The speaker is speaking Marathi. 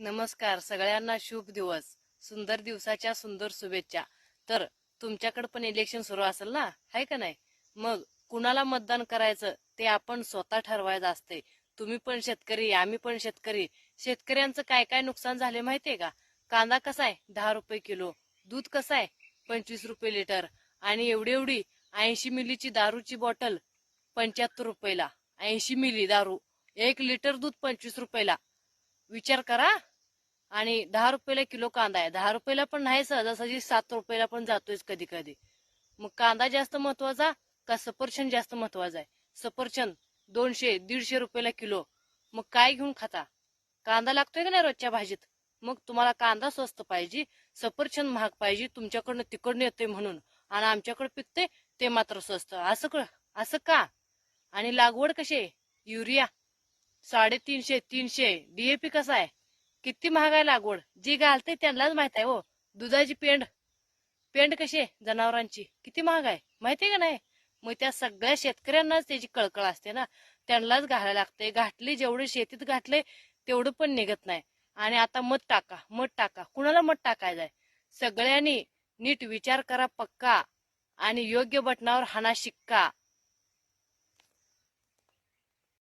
नमस्कार. सगळ्यांना शुभ दिवस. सुंदर दिवसाच्या सुंदर शुभेच्छा. तर तुमच्याकडे पण इलेक्शन सुरू असेल ना? आहे का नाही? मग कुणाला मतदान करायचं ते आपण स्वतः ठरवायचं असते. तुम्ही पण शेतकरी आम्ही पण शेतकरी. शेतकऱ्यांचं काय काय नुकसान झाले माहितीये का? कांदा कसा आहे? दहा रुपये किलो. दूध कसं आहे? पंचवीस रुपये लिटर. आणि एवढी एवढी ऐंशी मिलीची दारूची बॉटल पंच्याहत्तर रुपयाला. ऐंशी मिली दारू. एक लिटर दूध पंचवीस रुपयाला. विचार करा. आणि दहा रुपयाला किलो कांदा आहे. दहा रुपयाला पण नाही सहजासहजी सात रुपयाला पण जातोय कधी कधी मग कांदा जास्त महत्त्वाचा का सफरचंद जास्त महत्त्वाचा आहे? सफरचंद दोनशे दीडशे रुपयाला किलो. मग काय घेऊन खाता? कांदा लागतोय का नाही रोजच्या भाजीत? मग तुम्हाला कांदा स्वस्त पाहिजे सफरचंद महाग पाहिजे तुमच्याकडनं तिकडनं येते म्हणून. आणि आमच्याकडे पिकते ते मात्र स्वस्त. असं असं का? आणि लागवड कशी आहे? युरिया साडेतीनशे तीनशे. डीएपी कसा आहे? किती महाग आहे लागवड? जी घालते त्यांनाच माहीत आहे हो. दुधाची पेंड पेंड कशी आहे जनावरांची? किती महाग आहे माहितीये का नाही? मग त्या सगळ्या शेतकऱ्यांनाच त्याची कळकळ असते ना. त्यांनाच घालायला लागते घातली जेवढे शेतीत घातले तेवढं पण निघत नाही. आणि आता मत टाका मत टाका. कुणाला मत टाकायचंय? सगळ्यांनी नीट विचार करा पक्का. आणि योग्य बटनावर हाना शिक्का.